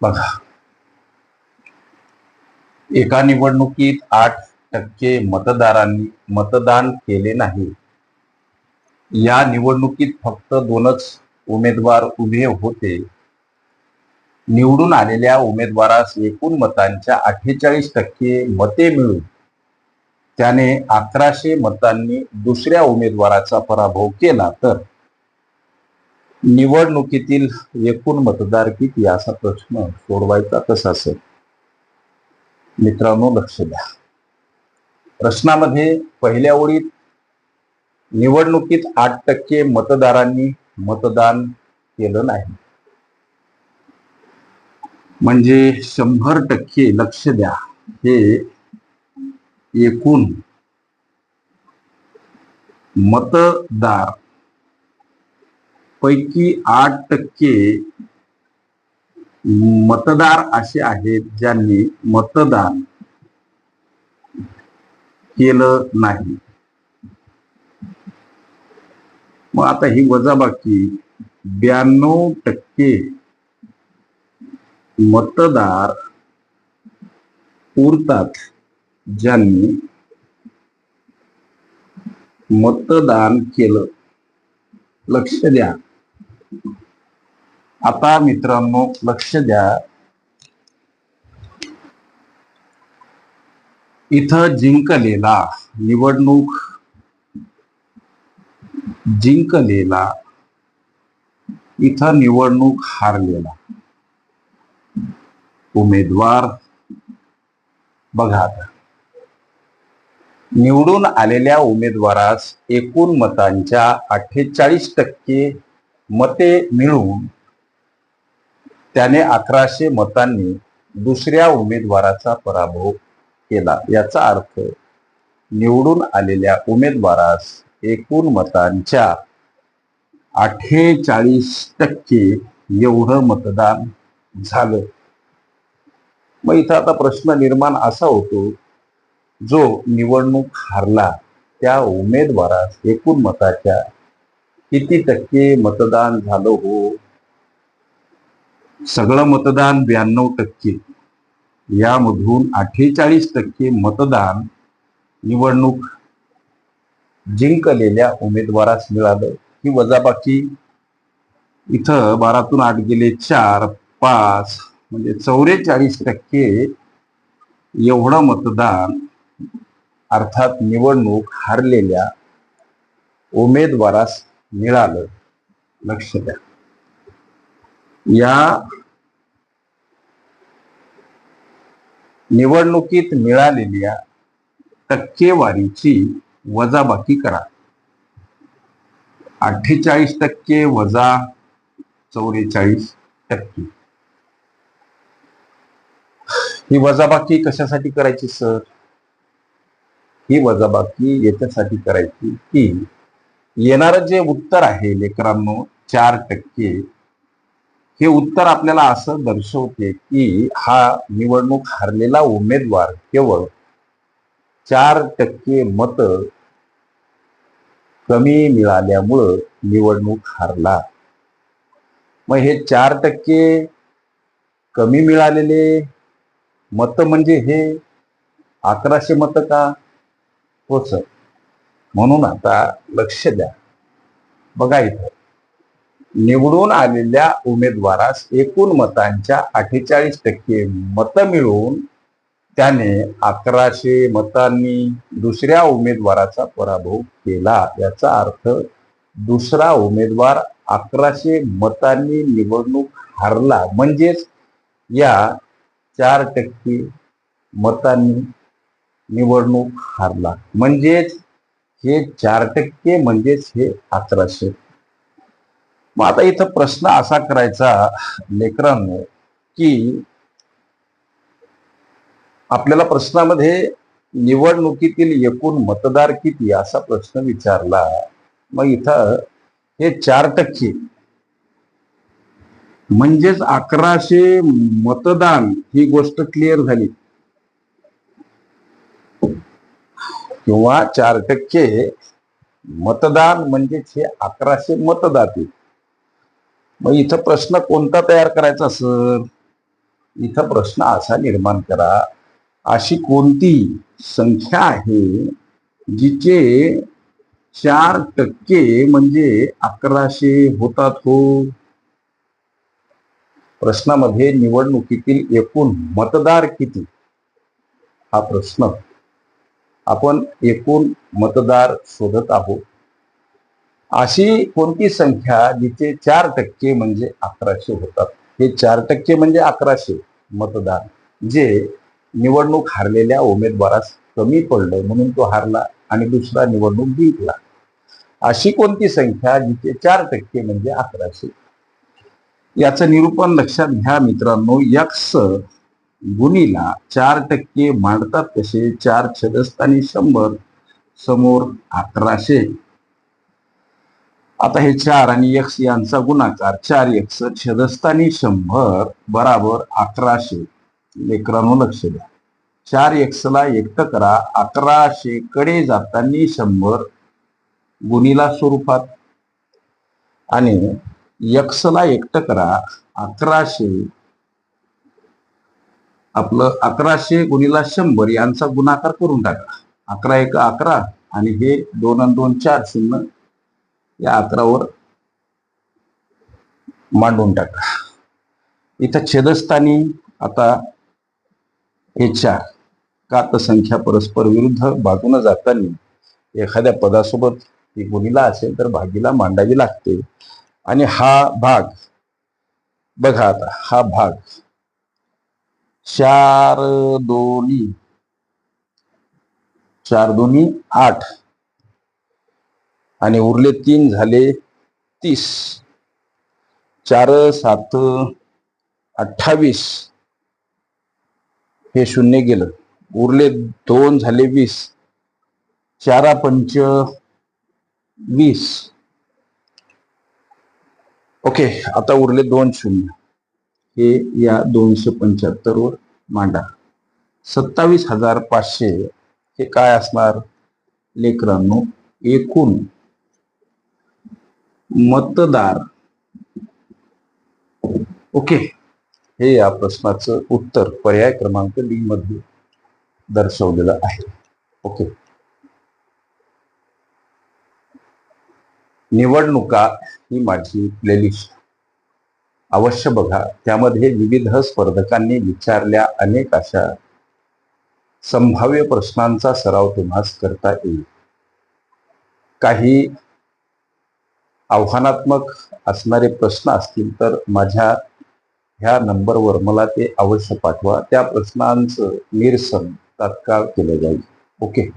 बघा. एका निवडणुकीत आठ टक्के मतदारांनी मतदान केले नाही. या निवडणुकीत फक्त दोनच उमेदवार उभे होते. निवडून आलेल्या उमेदवारास एकूण मतांच्या अठ्ठेचाळीस टक्के मते मिळून त्याने अकराशे मतांनी दुसऱ्या उमेदवाराचा पराभव केला. तर निवडणुकीतील एकूण मतदार किती असा प्रश्न सोडवायचा कसा असेल? मित्रांनो लक्ष द्या. प्रश्नामध्ये पहिल्या ओळीत निवडणुकीत आठ टक्के मतदारांनी मतदान केलं नाही. म्हणजे शंभर टक्के लक्ष द्या. हे एकूण मतदार पैकी आठ टक्के मतदार असे आहेत ज्यांनी मतदान केलं नाही. मग आता ही वजाबाकी ब्याण्णव टक्के मतदार उरतात ज्यांनी मतदान केलं. लक्ष द्या. आता मित्रांनो लक्ष द्या. इथं जिंकलेला निवडणूक जिंकलेला इथं निवडणूक हारलेला उमेदवार बघा निवडून आलेल्या उमेदवारास एकूण मतांच्या अठ्ठेचाळीस टक्के मते मिळून त्याने अकराशे मतांनी दुसऱ्या उमेदवाराचा पराभव केला. याचा अर्थ निवडून आलेल्या उमेदवारास एकूण मतांच्या अठ्ठेचाळीस टक्के एवढं मतदान झालं. मग इथं आता प्रश्न निर्माण असा होतो जो निवडणूक हारला त्या उमेदवारास एकूण मताच्या किती टक्के मतदान झालं हो? सगळं मतदान ब्याण्णव टक्के. यामधून अठ्ठेचाळीस टक्के मतदान निवडणूक जिंकलेल्या उमेदवारास मिळालं ही वजाबाकी इथं बारातून आठ गेले चार पाच म्हणजे चौवेचाळीस टक्के एवढं मतदान अर्थात निवडणूक हारलेल्या उमेदवारास मिळालं. लक्ष द्या. या निवडणुकीत मिळालेल्या टक्केवारीची वजाबाकी करा. अठ्ठेचाळीस टक्के वजा चौवेचाळीस टक्के. ही वजाबाकी कशासाठी करायची सर? ही वजाबाकी याच्यासाठी करायची की येणारं जे उत्तर आहे लेकरांनो चार टक्के हे उत्तर आपल्याला असं दर्शवते की हा निवडणूक हारलेला उमेदवार केवळ चार टक्के मत कमी मिळाल्यामुळं निवडणूक हारला. मग हे चार टक्के कमी मिळालेले मत म्हणजे हे अकराशे मत का? हो सर. म्हणून आता लक्ष द्या. बघा इथं. निवडून आलेल्या उमेदवारास एकूण मतांच्या अठ्ठेचाळीस टक्के मतं मिळवून त्याने अकराशे मतांनी दुसऱ्या उमेदवाराचा पराभव केला. याचा अर्थ दुसरा उमेदवार अकराशे मतांनी निवडणूक हारला. म्हणजेच या चार टक्के मतांनी निवडणूक हारला. म्हणजेच हे चार टक्के म्हणजेच हे अकराशे मग आता इथं प्रश्न असा करायचा लेकरांनो की आपल्याला प्रश्नामध्ये निवडणुकीतील एकूण मतदार किती असा प्रश्न विचारला. मग इथं हे चार टक्के म्हणजेच अकराशे मतदान ही गोष्ट क्लिअर झाली. किंवा चार टक्के मतदान म्हणजेच हे अकराशे मतदाते मग इथं प्रश्न कोणता तयार करायचा सर इथं प्रश्न असा निर्माण करा अशी कोणती संख्या आहे जिचे चार टक्के म्हणजे अकराशे होतात हो? प्रश्नामध्ये निवडणुकीतील एकूण मतदार किती? हा प्रश्न आपण एकूण मतदार शोधत आहोत. अशी कोणती संख्या जिचे चार टक्के म्हणजे अकराशे होतात? हे चार टक्के म्हणजे अकराशे मतदार जे निवडणूक हारलेल्या उमेदवारास कमी पडलं म्हणून तो हारला आणि दुसरा निवडणूक जिंकला. अशी कोणती संख्या जिचे चार टक्के म्हणजे अकराशे? याचं निरूपण लक्षात घ्या मित्रांनो. यक्स गुणीला चार टक्के मांडतात कसे चार छदस्थानी शंभर समोर अकराशे आता हे चार आणि यक्ष यांचा गुणाकार चार यक्ष छदस्थानी शंभर बराबर अकराशे लेकरांनो लक्ष द्या. चार यक्षला एकट करा अकराशे कडे जाताना शंभर गुणीला स्वरूपात. आणि यक्षला एकट करा अकराशे आपलं अकराशे गुणीला शंभर यांचा गुणाकार करून टाका. अकरा एक अकरा आणि हे दोन आणि दोन चार शून्य या अकरावर मांडून टाका. इथं छेदस्थानी आता हे चार का संख्या परस्पर विरुद्ध भागून जाताना एखाद्या पदासोबत ती गुणीला असेल तर भागीला मांडावी लागते. आणि हा भाग बघा आता हा भाग चार दोन्ही. चार दोन्ही आठ. आणि उरले तीन झाले तीस. चार सात अठ्ठावीस. हे शून्य गेलं. उरले दोन झाले वीस. चारा पंच वीस. ओके आता उरले दोन शून्य. हे या दोनशे पंच्याहत्तरवर मांडा. सत्तावीस हजार पाचशे हे काय असणार? लेकरांनो एकूण मतदार. ओके हे या प्रश्नाचं उत्तर पर्याय क्रमांक डी मध्ये दर्शवलेलं आहे. ओके. निवडणुका ही माझी प्लेलिस्ट अवश्य बघा. त्यामध्ये विविध स्पर्धकांनी विचारल्या अनेक अशा संभाव्य प्रश्नांचा सराव तुम्हास करता येईल. काही आव्हानात्मक असणारे प्रश्न असतील तर माझ्या ह्या नंबरवर मला ते अवश्य पाठवा. त्या प्रश्नांचं निरसन तात्काळ केलं जाईल. ओके?